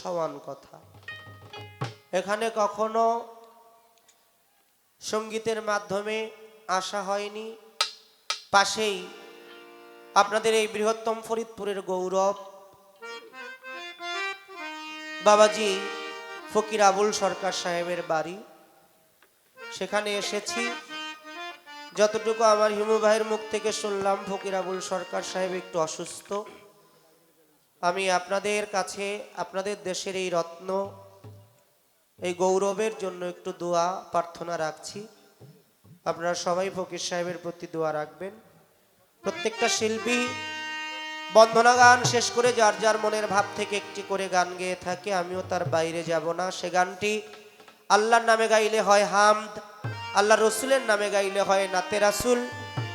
সমান কথা। এখানে কখনো সঙ্গীতের মাধ্যমে আসা হয়নি। পাশেই আপনাদের এই বৃহত্তম ফরিদপুরের গৌরব, বাবাজি ফকির আবুল সরকার সাহেবের বাড়ি। সেখানে এসেছি। যতটুকু আমার হিমু ভাইয়ের মুখ থেকে শুনলাম, ফকির আবুল সরকার সাহেব একটু অসুস্থ। আমি আপনাদের কাছে, আপনাদের দেশের এই রত্ন, এই গৌরবের জন্য একটু দোয়া, প্রার্থনা রাখছি। আপনারা সবাই ফকির সাহেবের প্রতি দোয়া রাখবেন। প্রত্যেকটা শিল্পী বন্দনা গান শেষ করে যার যার মনের ভাব থেকে একটি করে গান গেয়ে থাকে, আমিও তার বাইরে যাব না। সে গানটি আল্লাহর নামে গাইলে হয় হামদ আল্লাহ রসুলের নামে গাইলে হয় নাতে রাসুল।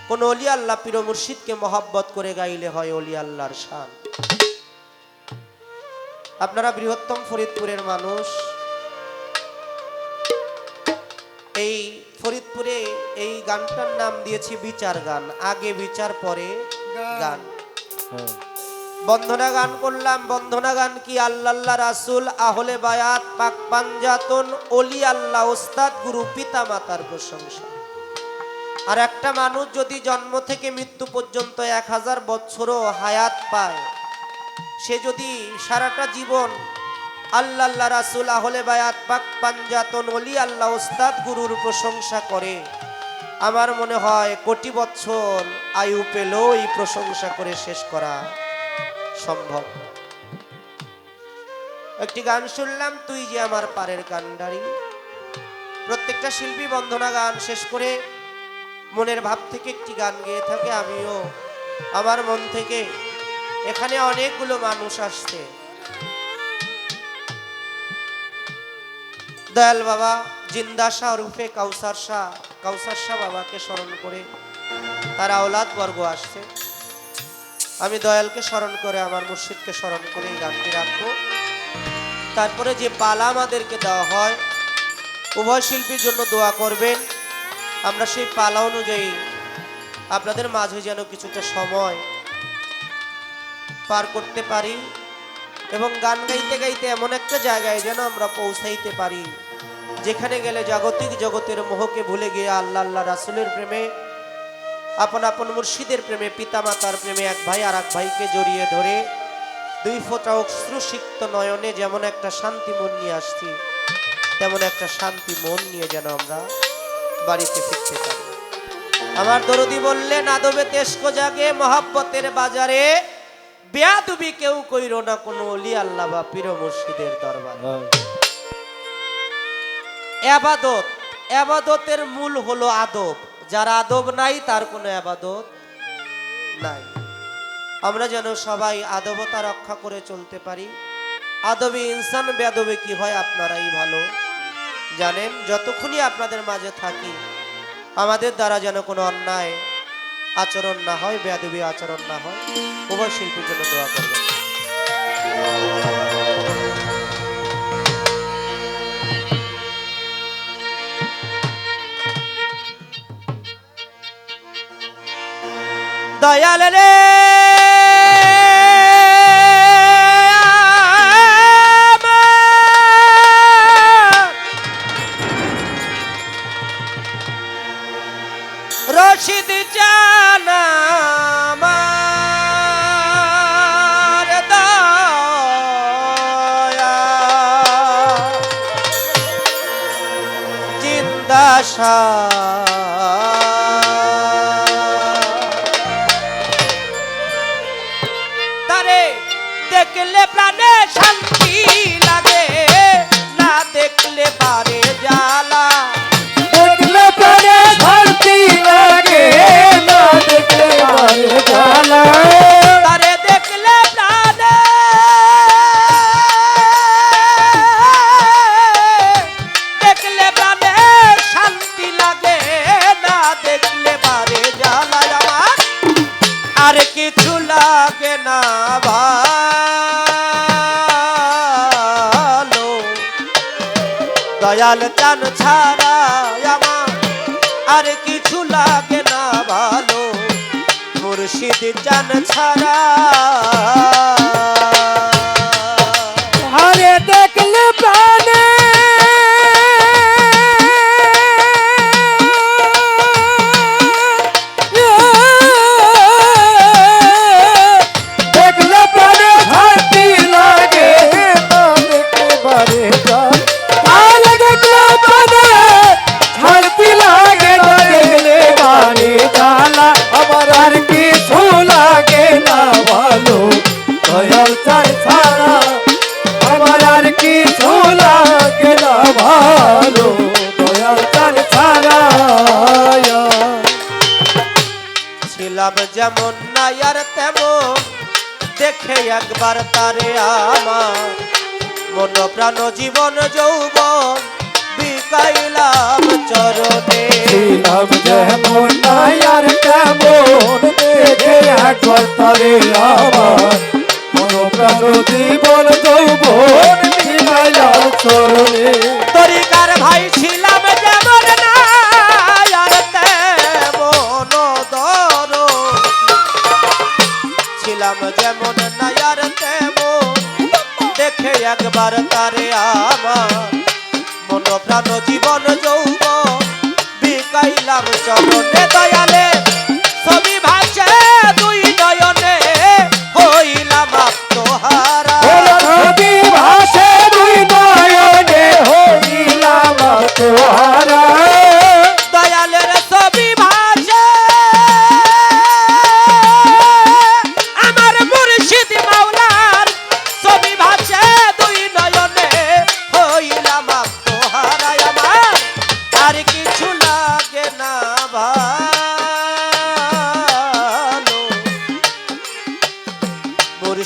কোন অলি আল্লাহ পীর মুর্শিদকে মহাব্বত করে গাইলে হয় অলি আল্লাহর শান। আপনারা বৃহত্তম ফরিদপুরের মানুষ। এই ফরিদপুরে এই গানটার নাম দিয়েছি বিচার গান আগে বিচার পরে গান। বন্ধনা গান করলাম বন্ধনা গান কি আল্লাহ রাসুল আহলে বায়াত পাক পাঞ্জাতন অলি আল্লাহ ওস্তাদ গুরু পিতা মাতার প্রশংসা। আর একটা মানুষ যদি জন্ম থেকে মৃত্যু পর্যন্ত এক হাজার বছরও হায়াত পায় সে যদি সারাটা জীবন আল্লাহ আল্লাহ রাসুল আহলে বায়াত, পাক পাঞ্জাতন অলি আল্লাহ, ওস্তাদ গুরুর প্রশংসা করে। আমার মনে হয় কোটি বছর আয়ু পেলেও এই প্রশংসা করে শেষ করা সম্ভব। একটি গান শুনলাম, তুই যে আমার পারের কান্ডারি প্রত্যেকটা শিল্পী বন্ধনা গান শেষ করে মনের ভাব থেকে একটি গান গেয়ে থাকে, আমিও আমার মন থেকে এখানে অনেকগুলো মানুষ আসছে। দয়াল বাবা, জিন্দা শাহ রূপে কাউসার শাহ কাউসার শাহ বাবাকে স্মরণ করে তার আওলাদ বর্গ আসছে। আমি দয়ালকে স্মরণ করে, আমার মুর্শিদকে স্মরণ করে এই গানটি রাখব। তারপরে যে পালা আমাদেরকে দেওয়া হয়, উভয় শিল্পীর জন্য দোয়া করবেন। আমরা সেই পালা অনুযায়ী আপনাদের মাঝে যেন কিছুটা সময় পার করতে পারি। এবং গান গাইতে গাইতে এমন একটা জায়গায় যেন আমরা পৌঁছাইতে পারি। যেখানে গেলে জাগতিক জগতের মোহকে ভুলে গিয়ে আল্লাহ আল্লাহ রাসুলের প্রেমে, আপন আপন মুর্শিদের প্রেমে, পিতামাতার প্রেমে এক ভাই আর এক ভাইকে জড়িয়ে ধরে দুই ফোঁটা অশ্রুসিক্ত নয়নে যেমন একটা শান্তি মন নিয়ে আসছি, তেমন একটা শান্তি মন নিয়ে যেন আমরা বাড়িতে ফিরতে পারি। আমার দরদি বললেন, আদবে তেস্কো জাগে, মহাব্বতের বাজারে বেয়াদুবি কেউ কইর না, কোনো অলি আল্লাহ বা পীর মুর্শিদের দরবার। আবাদত আবাদতের মূল হলো আদব। যার আদব নাই, তার কোনো আবাদত নাই। আমরা যেন সবাই আদবতা রক্ষা করে চলতে পারি। আদবে ইনসান বেদবে কি হয় আপনারাই ভালো জানেন। যতক্ষণই আপনাদের মাঝে থাকি, আমাদের দ্বারা যেন কোনো অন্যায় আচরণ না হয় বেয়াদবি আচরণ না হয় উভয় শিল্পীর জন্য দোয়া করবেন। দয়াল রে! জিন্দা তারে দেখলে প্রাণে শান্তি দয়াল ছাড়া আমার আর কিছু লাগে না ভালো। মুর্শিদ জান ছাড়া। নাই আর তেমন দেখে একবার তারে আমার। মন প্রাণ জীবন যৌবন বিকাইলাম চরণে। ছিলাম যেমন নাই আর তেমন দেখে একবার তারে আমার। মন প্রাণ জীবন যৌবন মিলাইলাম চরণে। তরিকার ভাই ছিলাম দেখে তারে আমার মন প্রাণ জীবন যৌব বিকাইলাম চরণে দয়ালে। ছবি ভাসে দুই নয়নে হইলাম আত্মহারা। ছবি ভাসে দুই নয়নে হইলাম তোহারা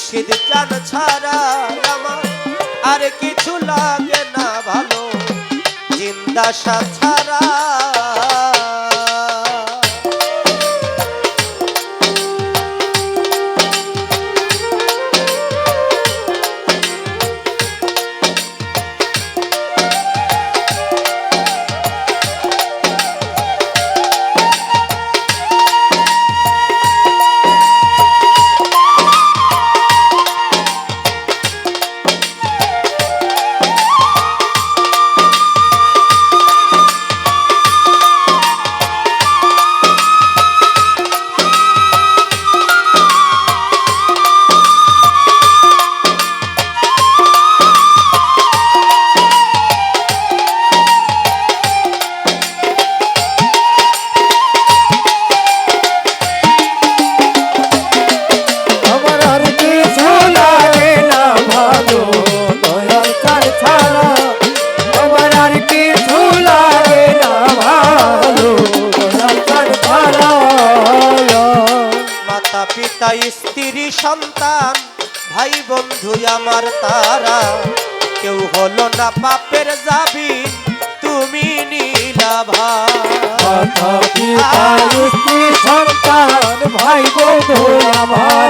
মুর্শিদ ছাড়া আমার আর কিছু লাগে না ভালো। জিন্দা সাথ পিতা স্ত্রী সন্তান ভাই বন্ধু আমার তারা। কেউ হলো না পাপের যাবি তুমি নীলা ভাই। স্ত্রী সন্তান ভাই বন্ধু আমার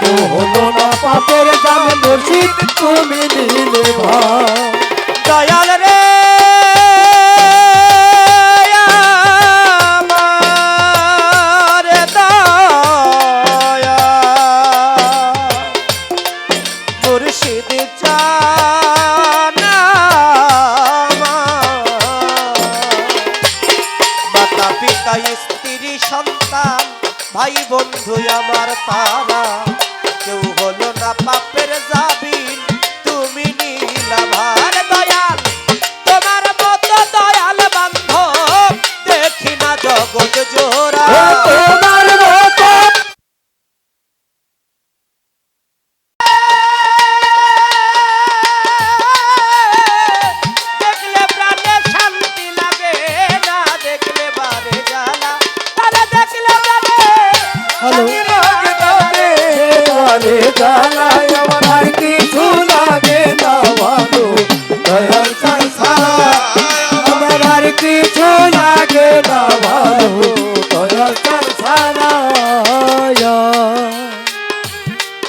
কেউ হলো না পাপের মুর্শিদ তুমি নিলে ভাই। দয়াল রে ভাই বন্ধু আমার তারা কেউ হলো না পাপের যাবিন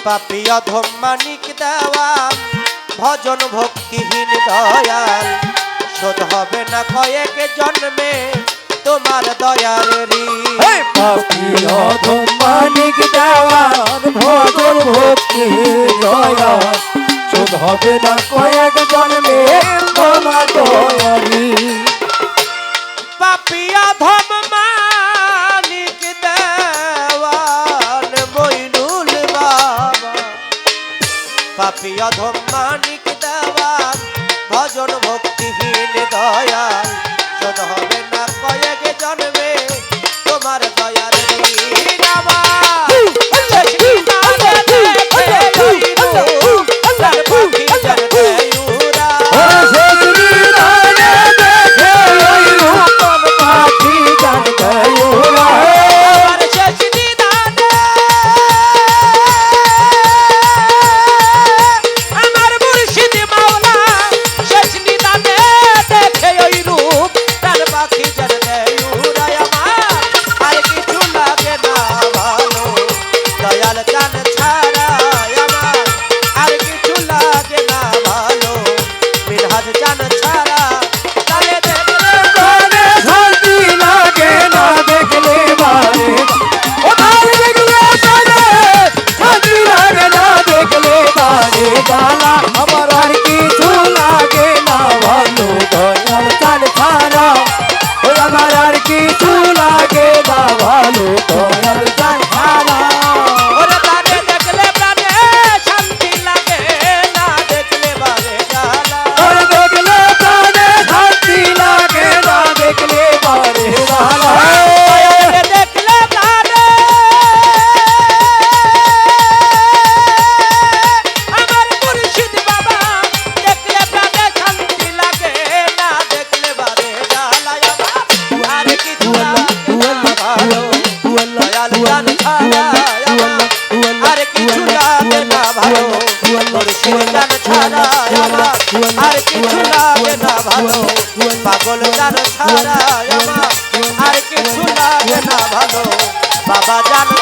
পাপি অধম মানিক দেওয়া ভজন ভক্তিহীন দয়াল। শোধ হবে না কয়েক জন্মে তোমার দয়ার ঋণ। পাপি অধম মানিক দেওয়ার ভজন ভক্তি দয়া শোধ হবে না কয়েক জন্মে তোমার দয়ারি পাপিয়া ধম পাপিয়া ধম মালিক দেওয়ান ভজন ভক্তিহীন দয়াল শোধ হবে জানো বাবা জানো।